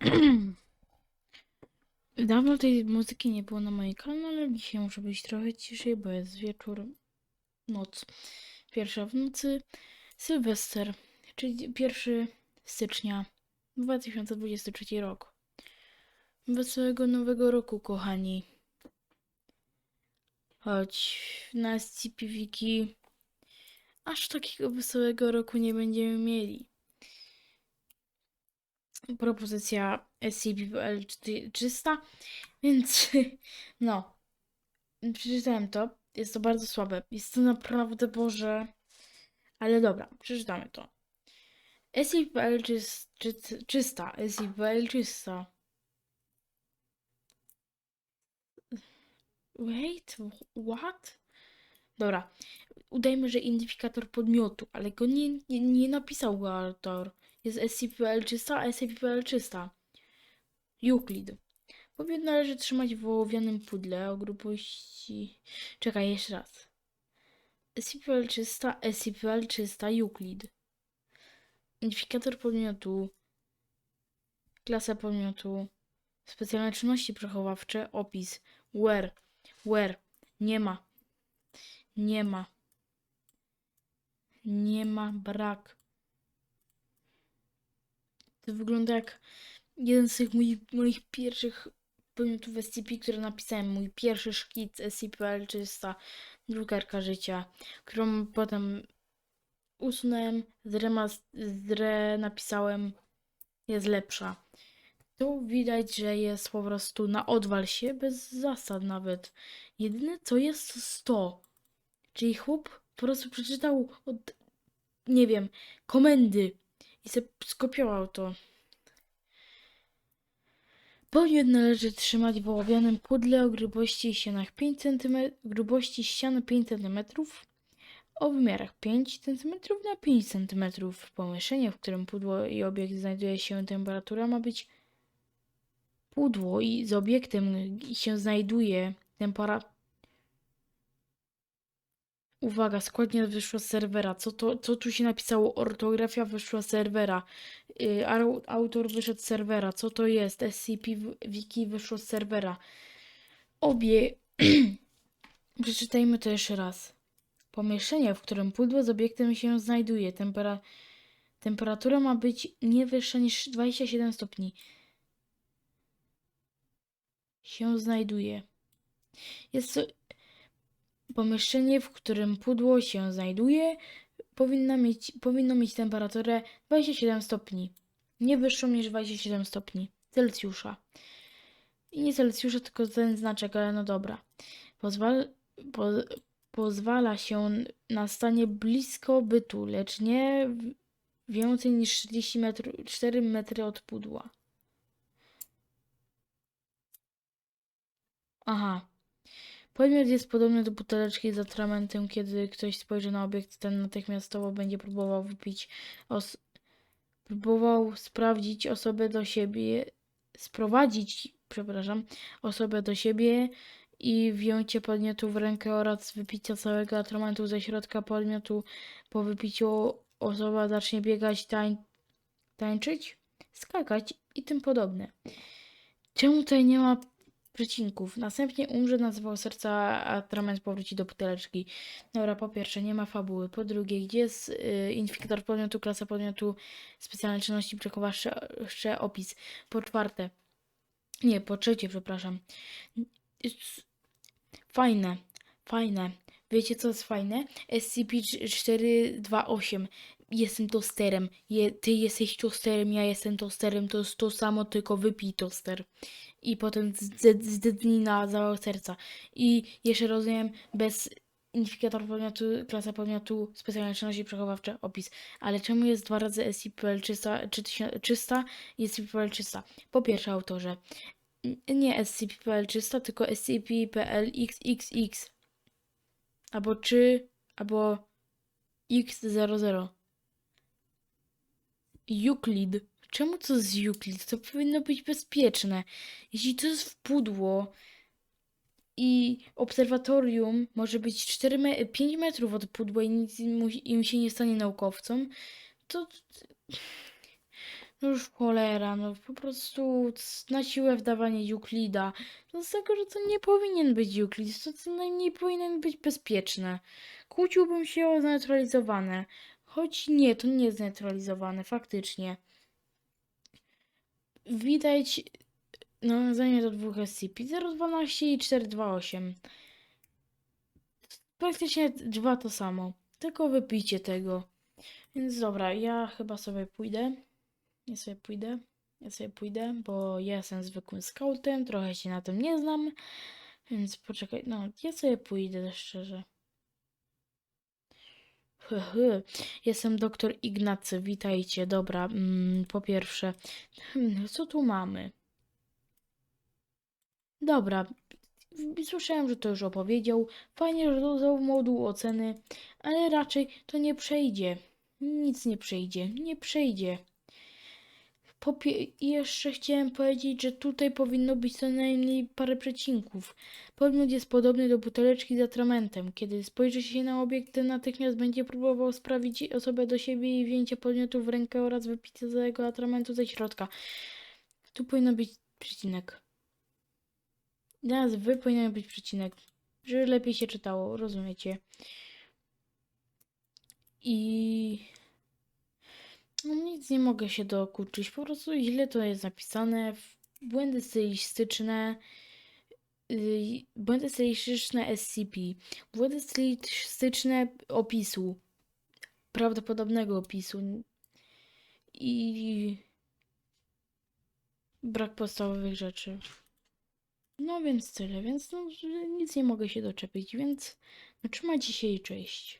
Dawno tej muzyki nie było na mojej kanale, ale dzisiaj muszę być trochę ciszej, bo jest wieczór, noc. Pierwsza w nocy, Sylwester, czyli 1 stycznia 2023 rok. Wesołego nowego roku, kochani. Choć na SCP-Wiki aż takiego wesołego roku nie będziemy mieli. Propozycja SCP-PL 300, więc no, przeczytałem to. Jest to bardzo słabe. Jest to naprawdę, Boże... Ale dobra, przeczytamy to. SCP-PL 300, SCP-PL 300. Wait, what? Dobra, udajmy, że identyfikator podmiotu, ale go nie, nie, nie napisał go autor. Jest SCP-PL 300, SCP-PL 300. Euclid. Powiat należy trzymać w ołowianym pudle o grubości... Czekaj, jeszcze raz. SCP-PL 300, SCP-PL 300, Euclid. Identyfikator podmiotu. Klasa podmiotu. Specjalne czynności przechowawcze. Opis. Where. Where. Nie ma. Nie ma. Nie ma. Brak. To wygląda jak jeden z tych moich, moich pierwszych podmiotów SCP, które napisałem. Mój pierwszy szkic SCP-L 300, drukarka życia, którą potem usunąłem, zremas- zre napisałem, jest lepsza. Tu widać, że jest po prostu na odwal się, bez zasad nawet. Jedyne co jest to 100. Czyli chłop po prostu przeczytał od, nie wiem, komendy i sobie skopiował to. Podmiot należy trzymać w ołowianym pudle o grubości ścianach 5 cm, grubości ścian 5 cm, o wymiarach 5 cm na 5 cm. Pomieszczenie, w którym pudło i obiekt znajduje się, temperatura ma być pudło i z obiektem się znajduje temperatura. Uwaga, składnia wyszła z serwera. Co, to, co tu się napisało? Ortografia wyszła z serwera. Yy, au- autor wyszedł z serwera. Co to jest? SCP Wiki wyszło z serwera. Obie. Przeczytajmy to jeszcze raz. Pomieszczenie, w którym pudło z obiektem się znajduje. Tempera... Temperatura ma być nie wyższa niż 27 stopni. Się znajduje. Jest pomieszczenie, w którym pudło się znajduje, powinno mieć, powinno mieć temperaturę 27 stopni. Nie wyższą niż 27 stopni Celsjusza. I nie Celsjusza, tylko ten znaczek, ale no dobra. Pozwal, po, pozwala się na stanie blisko bytu, lecz nie więcej niż 40 metrów, 4 metry od pudła. Aha. Podmiot jest podobny do buteleczki z atramentem. Kiedy ktoś spojrzy na obiekt, ten natychmiastowo będzie próbował wypić, os- próbował sprawdzić osobę do siebie, sprowadzić, przepraszam, osobę do siebie i wzięcie podmiotu w rękę oraz wypicia całego atramentu ze środka podmiotu. Po wypiciu osoba zacznie biegać, tań- tańczyć, skakać i tym podobne. Czemu tutaj nie ma przecinków. Następnie umrze na zawał serca, a atrament powróci do buteleczki. Dobra, po pierwsze, nie ma fabuły. Po drugie, gdzie jest y, identyfikator podmiotu, klasa podmiotu, specjalne czynności przechowawcze, jeszcze opis. Po czwarte, nie, po trzecie, przepraszam. Fajne, fajne. Wiecie, co jest fajne? SCP-428. Jestem tosterem. Je, ty jesteś tosterem, ja jestem tosterem. To jest to samo, tylko wypij toster i potem zde- zdednij na zawał serca. I jeszcze rozumiem, bez identyfikator podmiotu, klasa podmiotu, specjalne czynności przechowawcze, opis. Ale czemu jest dwa razy SCP-PL 300, 300 i SCP-PL 300? Po pierwsze, autorze, nie SCP-PL 300, tylko SCP-PL XXX. Albo 3, albo X00. Euclid. Czemu to z Euclid? To powinno być bezpieczne. Jeśli to jest w pudło i obserwatorium może być 4 me 5 metrów od pudła i nic im, się nie stanie naukowcom, to No już cholera, no po prostu na siłę wdawanie Euklida. No z tego, że to nie powinien być Euklid, to co najmniej powinien być bezpieczne. Kłóciłbym się o zneutralizowane. Choć nie, to nie jest zneutralizowane, faktycznie. Widać nawiązanie do dwóch SCP-012 i 428. Praktycznie dwa to samo. Tylko wypijcie tego. Więc dobra, ja chyba sobie pójdę. Ja sobie pójdę. Ja sobie pójdę, bo ja jestem zwykłym scoutem, trochę się na tym nie znam. Więc poczekaj, no, ja sobie pójdę szczerze. Jestem doktor Ignacy, witajcie. Dobra, mm, po pierwsze, hmm, co tu mamy? Dobra, słyszałem, że to już opowiedział. Fajnie, że dodał moduł oceny, ale raczej to nie przejdzie. Nic nie przejdzie, nie przejdzie. I jeszcze chciałem powiedzieć, że tutaj powinno być co najmniej parę przecinków. Podmiot jest podobny do buteleczki z atramentem. Kiedy spojrzy się na obiekt, ten natychmiast będzie próbował sprawić osobę do siebie i wzięcie podmiotu w rękę oraz wypicie całego atramentu ze środka. Tu powinno być przecinek. Teraz wy powinien być przecinek, żeby lepiej się czytało, rozumiecie? I nic nie mogę się dokuczyć, po prostu źle to jest napisane, błędy stylistyczne, yy, błędy stylistyczne SCP, błędy stylistyczne opisu, prawdopodobnego opisu i brak podstawowych rzeczy. No więc tyle, więc no, nic nie mogę się doczepić, więc no, trzymajcie się i cześć.